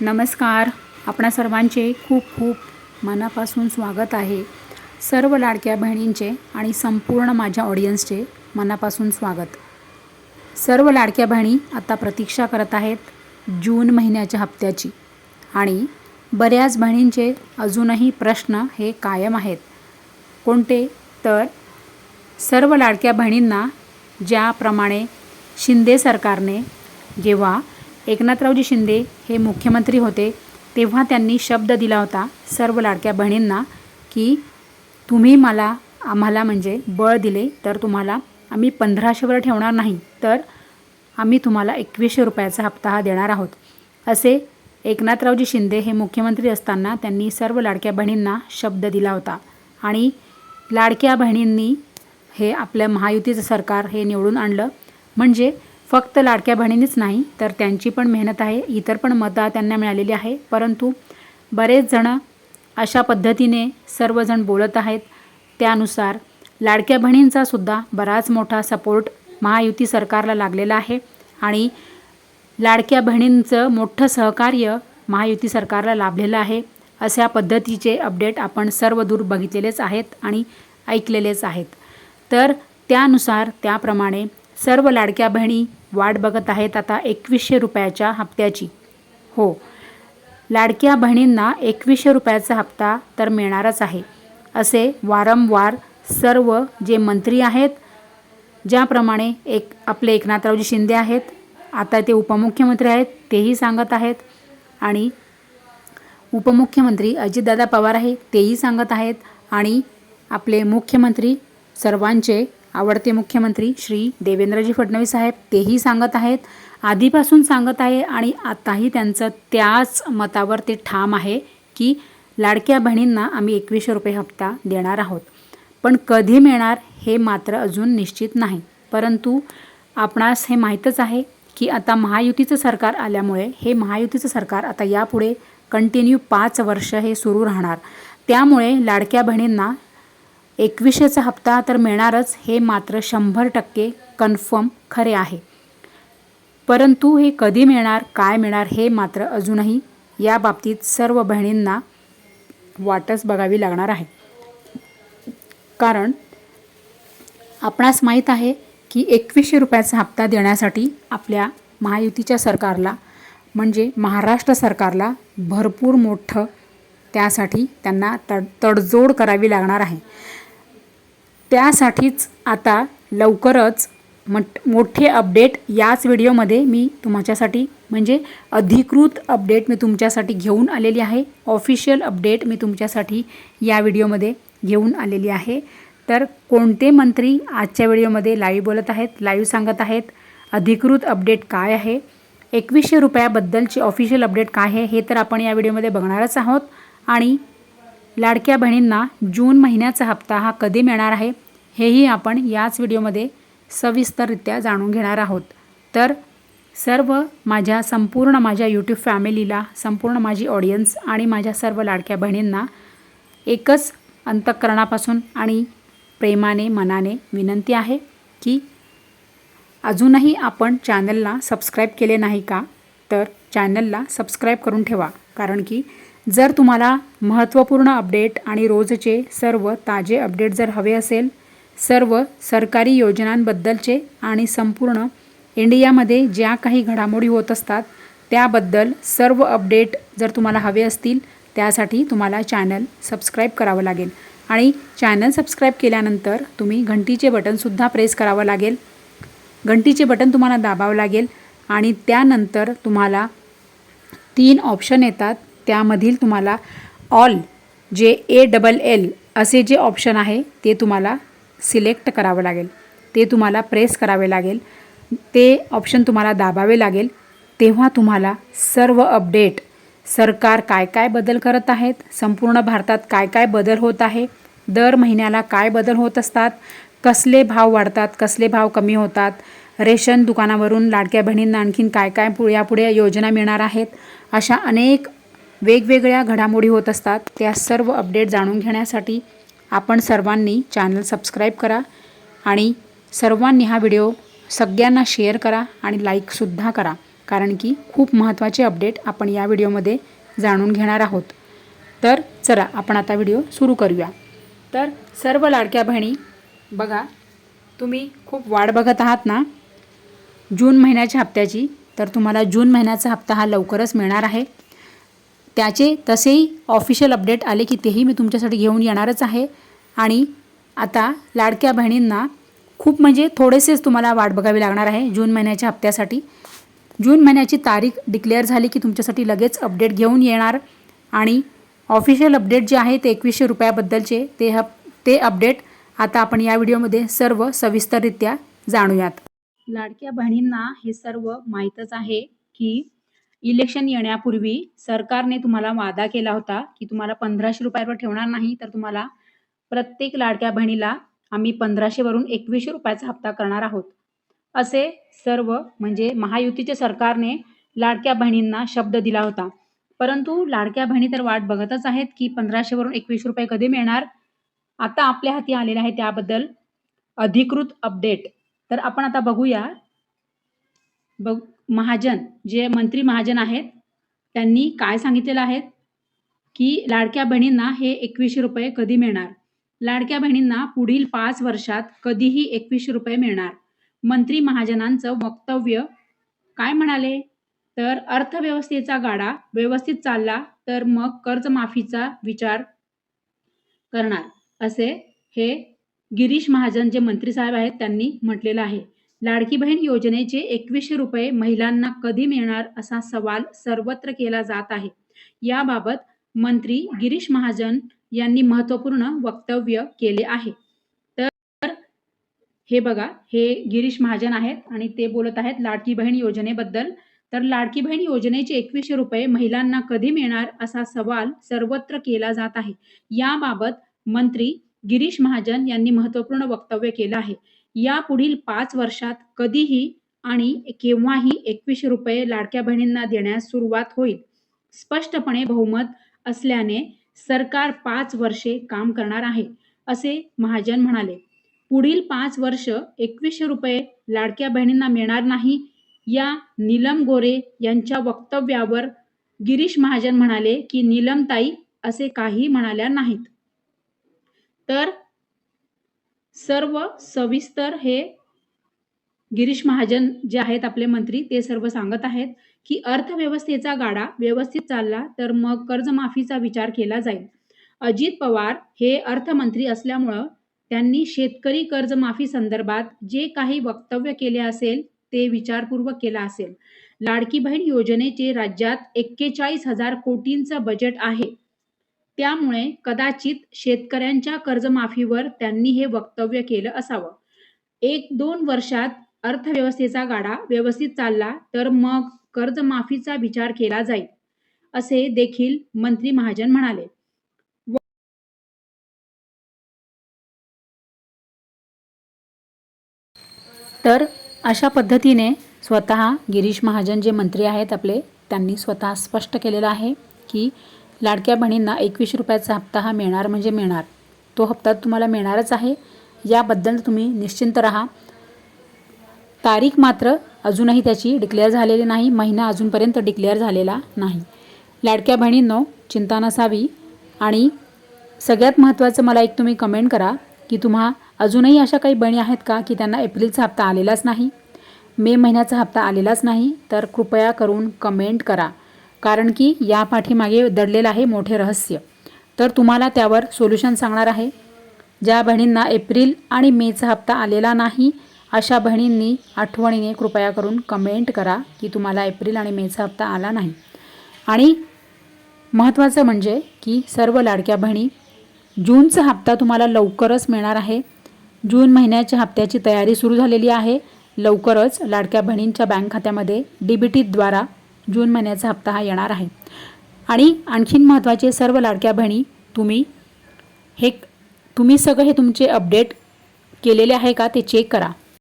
नमस्कार. आपणा सर्वांचे खूप खूप मनापासून स्वागत आहे. सर्व लाडक्या बहिणींचे आणि संपूर्ण माझ्या ऑडियन्सचे मनापासून स्वागत. सर्व लाडक्या बहिणी आता प्रतीक्षा करत आहेत जून महिन्याच्या हप्त्याची. आणि बऱ्याच बहिणींचे अजूनही प्रश्न हे कायम आहेत. कोणते? तर सर्व लाडक्या बहिणींना ज्याप्रमाणे शिंदे सरकारने जेव्हा एकनाथरावजी शिंदे हे मुख्यमंत्री होते तेव्हा त्यांनी शब्द दिला होता सर्व लाडक्या बहिणींना की तुम्ही मला आम्हाला म्हणजे बळ दिले तर तुम्हाला आम्ही पंधराशेवर ठेवणार नाही तर आम्ही तुम्हाला एकवीसशे रुपयाचा हप्ता हा देणार आहोत. असे एकनाथरावजी शिंदे हे मुख्यमंत्री असताना त्यांनी सर्व लाडक्या बहिणींना शब्द दिला होता आणि लाडक्या बहिणींनी हे आपलं महायुतीचं सरकार हे निवडून आणलं. म्हणजे फक्त लाडक्या बहिणींनीच नाही तर त्यांची पण मेहनत आहे इतर पण मतं त्यांना मिळालेली आहे परंतु बरेच जणं अशा पद्धतीने सर्वजण बोलत आहेत. त्यानुसार लाडक्या बहिणींचा सुद्धा बराच मोठा सपोर्ट महायुती सरकारला लागलेला आहे आणि लाडक्या बहिणींचं मोठं सहकार्य महायुती सरकारला लाभलेलं आहे अशा पद्धतीचे अपडेट आपण सर्व दूर बघितलेलेच आहेत आणि ऐकलेलेच आहेत. तर त्यानुसार त्याप्रमाणे सर्व लाडक्या बहिणी वाट बघत आहेत आता एकवीसशे रुपयाच्या हप्त्याची. हो. लाडक्या बहिणींना एकवीसशे रुपयाचा हप्ता तर मिळणारच आहे असे वारंवार सर्व जे मंत्री आहेत ज्याप्रमाणे एक आपले एकनाथरावजी शिंदे आहेत आता ते उपमुख्यमंत्री आहेत तेही सांगत आहेत आणि उपमुख्यमंत्री अजितदादा पवार आहे तेही सांगत आहेत आणि आपले मुख्यमंत्री सर्वांचे आवडते मुख्यमंत्री श्री देवेंद्रजी फडणवीस साहेब तेही सांगत आहेत. आधीपासून सांगत आहे आणि आताही त्यांचं त्याच मतावर ते ठाम आहे की लाडक्या बहिणींना आम्ही एकवीसशे रुपये हप्ता देणार आहोत. पण कधी मिळणार हे मात्र अजून निश्चित नाही. परंतु आपणास हे माहीतच आहे की आता महायुतीचं सरकार आल्यामुळे हे महायुतीचं सरकार आता यापुढे कंटिन्यू पाच वर्ष हे सुरू राहणार. त्यामुळे लाडक्या बहिणींना एकवीसशेचा हप्ता तर मिळणारच हे मात्र शंभर टक्के कन्फर्म खरे आहे. परंतु हे कधी मिळणार काय मिळणार हे मात्र अजूनही या बाबतीत सर्व बहिणींना वाटच बघावी लागणार आहे. कारण आपणास माहीत आहे की एकवीसशे रुपयाचा हप्ता देण्यासाठी आपल्या महायुतीच्या सरकारला म्हणजे महाराष्ट्र सरकारला भरपूर मोठं त्यासाठी त्यांना तड तडजोड करावी लागणार आहे. त्यासाठीच आता लवकरच मट मोठे अपडेट याच व्हिडिओमध्ये मी तुमच्यासाठी म्हणजे अधिकृत अपडेट मी तुमच्यासाठी घेऊन आलेली आहे. ऑफिशियल अपडेट मी तुमच्यासाठी या व्हिडिओमध्ये घेऊन आलेली आहे. तर कोणते मंत्री आजच्या व्हिडिओमध्ये लाईव्ह बोलत आहेत लाईव्ह सांगत आहेत अधिकृत अपडेट काय आहे एकवीसशे रुपयाबद्दलची ऑफिशियल अपडेट काय आहे हे तर आपण या व्हिडिओमध्ये बघणारच आहोत. आणि लाडक्या बहिणींना जून महिन्याचा हप्ता हा कधी मिळणार आहे हेही आपण याच व्हिडिओमध्ये सविस्तररित्या जाणून घेणार आहोत. तर सर्व माझ्या संपूर्ण माझ्या यूट्यूब फॅमिलीला संपूर्ण माझी ऑडियन्स आणि माझ्या सर्व लाडक्या बहिणींना एकच अंतःकरणापासून आणि प्रेमाने मनाने विनंती आहे की अजूनही आपण चॅनलला सबस्क्राईब केले नाही का तर चॅनलला सबस्क्राईब करून ठेवा. कारण की जर तुम्हाला महत्त्वपूर्ण अपडेट आणि रोजचे सर्व ताजे अपडेट जर हवे असेल सर्व सरकारी योजनांबद्दलचे आणि संपूर्ण इंडियामध्ये ज्या काही घडामोडी होत असतात त्याबद्दल सर्व अपडेट जर तुम्हाला हवे असतील त्यासाठी तुम्हाला चॅनल सबस्क्राईब करावं लागेल. आणि चॅनल सबस्क्राईब केल्यानंतर तुम्ही घंटीचे बटनसुद्धा प्रेस करावं लागेल. घंटीचे बटन तुम्हाला दाबावं लागेल आणि त्यानंतर तुम्हाला तीन ऑप्शन येतात. त्यामधील तुम्हाला ऑल जे ए डबल एल असे जे ऑप्शन आहे ते तुम्हाला सिलेक्ट करावं लागेल. ते तुम्हाला प्रेस करावे लागेल. ते ऑप्शन तुम्हाला दाबावे लागेल. तेव्हा तुम्हाला सर्व अपडेट सरकार काय काय बदल करत आहेत संपूर्ण भारतात काय काय बदल होत आहे दर महिन्याला काय बदल होत असतात कसले भाव वाढतात कसले भाव कमी होतात रेशन दुकानावरून लाडक्या बहिणींना आणखीन काय काय पु यापुढे योजना मिळणार आहेत अशा अनेक वेगवेगळ्या घडामोडी होत असतात त्या सर्व अपडेट जाणून घेण्यासाठी आपण सर्वांनी चॅनल सबस्क्राईब करा आणि सर्वांनी हा व्हिडिओ सगळ्यांना शेअर करा आणि लाईकसुद्धा करा कारण की खूप महत्त्वाचे अपडेट आपण या व्हिडिओमध्ये जाणून घेणार आहोत. तर चला आपण आता व्हिडिओ सुरू करूया. तर सर्व लाडक्या बहिणी बघा तुम्ही खूप वाढ बघत आहात ना? जून महिन्याच्या हप्त्याची तर तुम्हाला जून महिन्याचा हप्ता हा लवकरच मिळणार आहे. त्याचे तसेही ऑफिशियल अपडेट आले की तेही मी तुमच्यासाठी घेऊन येणारच आहे. आणि आता लाडक्या बहिणींना खूप म्हणजे थोडेसेच तुम्हाला वाट बघावी लागणार आहे जून महिन्याच्या हप्त्यासाठी. जून महिन्याची तारीख डिक्लेअर झाली की तुमच्यासाठी लगेच अपडेट घेऊन येणार. आणि ऑफिशियल अपडेट जे आहे ते एकवीसशे रुपयाबद्दलचे ते हप ते अपडेट आता आपण या व्हिडिओमध्ये सर्व सविस्तररित्या जाणूयात. लाडक्या बहिणींना हे सर्व माहीतच आहे की इलेक्शन येण्यापूर्वी सरकारने तुम्हाला वादा केला होता की तुम्हाला पंधराशे रुपयावर ठेवणार नाही तर तुम्हाला प्रत्येक लाडक्या बहिणीला आम्ही पंधराशेवरून एकवीसशे रुपयाचा हप्ता करणार आहोत. असे सर्व म्हणजे महायुतीचे सरकारने लाडक्या बहिणींना शब्द दिला होता. परंतु लाडक्या बहिणी तर वाट बघतच आहेत की पंधराशेवरून एकवीसशे रुपये कधी मिळणार? आता आपल्या हाती आलेले आहे त्याबद्दल अधिकृत अपडेट. तर आपण आता बघूया. बघ महाजन जे मंत्री महाजन आहेत त्यांनी काय सांगितलेलं आहे? की लाडक्या बहिणींना हे एकवीसशे रुपये कधी मिळणार? लाडक्या बहिणींना पुढील पाच वर्षात कधीही एकवीसशे रुपये मिळणार? मंत्री महाजनांचं वक्तव्य काय म्हणाले? तर अर्थव्यवस्थेचा गाडा व्यवस्थित चालला तर मग कर्जमाफीचा विचार करणार असे हे गिरीश महाजन जे मंत्री साहेब आहेत त्यांनी म्हटलेलं आहे. लाडकी बहीण योजनेचे एकवीसशे रुपये महिलांना कधी मिळणार असा सवाल सर्वत्र केला जात आहे. याबाबत मंत्री गिरीश महाजन यांनी महत्त्वपूर्ण वक्तव्य केले आहे. तर हे बघा हे गिरीश महाजन आहेत आणि ते बोलत आहेत लाडकी बहीण योजनेबद्दल. तर लाडकी बहीण योजनेचे एकवीसशे रुपये महिलांना कधी मिळणार असा सवाल सर्वत्र केला जात आहे. याबाबत मंत्री गिरीश महाजन यांनी महत्त्वपूर्ण वक्तव्य केलं आहे. या पुढील पाच वर्षात कधीही आणि केव्हाही एकवीसशे रुपये लाडक्या बहिणींना देण्यास सुरुवात होईल. स्पष्टपणे बहुमत असल्याने सरकार पाच वर्षे काम करणार आहे असे महाजन म्हणाले. पुढील पाच वर्ष एकवीसशे रुपये लाडक्या बहिणींना मिळणार नाही या नीलम गोरे यांच्या वक्तव्यावर गिरीश महाजन म्हणाले की नीलमताई असे काही म्हणाल्या नाहीत. तर सर्व सविस्तर हे गिरीश महाजन जे आहेत आपले मंत्री ते सर्व सांगत आहेत की अर्थव्यवस्थेचा गाडा व्यवस्थित चालला तर मग कर्जमाफीचा विचार केला जाईल. अजित पवार हे अर्थमंत्री असल्यामुळं त्यांनी शेतकरी कर्जमाफी संदर्भात जे काही वक्तव्य केले असेल ते विचारपूर्वक केला असेल. लाडकी बहीण योजनेचे राज्यात एक्केचाळीस हजार कोटींचं बजेट आहे. त्यामुळे कदाचित शेतकऱ्यांच्या कर्जमाफीवर त्यांनी हे वक्तव्य केलं असावं. एक दोन वर्षात अर्थव्यवस्थेचा गाडा व्यवस्थित चालला तर मग कर्जमाफीचा विचार केला जाईल असे देखील मंत्री महाजन म्हणाले. तर अशा पद्धतीने स्वतः गिरीश महाजन जे मंत्री आहेत आपले त्यांनी स्वतः स्पष्ट केलेलं आहे की लाडक्या बहिणींना एकवीस रुपयाचा हप्ता हा मिळणार म्हणजे मिळणार. तो हप्ता तुम्हाला मिळणारच आहे. याबद्दल तुम्ही निश्चिंत राहा. तारीख मात्र अजूनही त्याची डिक्लेअर झालेली नाही. महिना अजूनपर्यंत डिक्लेअर झालेला नाही. लाडक्या बहिणींनो चिंता नसावी. आणि सगळ्यात महत्त्वाचं मला एक तुम्ही कमेंट करा की तुम्हा अजूनही अशा काही बहिणी आहेत का की त्यांना एप्रिलचा हप्ता आलेलाच नाही? मे महिन्याचा हप्ता आलेलाच नाही? तर कृपया करून कमेंट करा. कारण की या पाठीमागे दडलेलं आहे मोठे रहस्य. तर तुम्हाला त्यावर सोल्युशन सांगणार आहे. ज्या बहिणींना एप्रिल आणि मेचा हप्ता आलेला नाही अशा बहिणींनी आठवणीने कृपया करून कमेंट करा की तुम्हाला एप्रिल आणि मेचा हप्ता आला नाही. आणि महत्त्वाचं म्हणजे की सर्व लाडक्या बहिणी जूनचा हप्ता तुम्हाला लवकरच मिळणार आहे. जून महिन्याच्या हप्त्याची तयारी सुरू झालेली आहे. लवकरच लाडक्या बहिणींच्या बँक खात्यामध्ये डी बी टीद्वारा जून महिन्याचा हप्ता हा येणार आहे. आणि आणखीन महत्त्वाचे सर्व लाडक्या बहिणी तुम्ही हे तुम्ही सगळं हे तुमचे अपडेट केलेले आहे का ते चेक करा.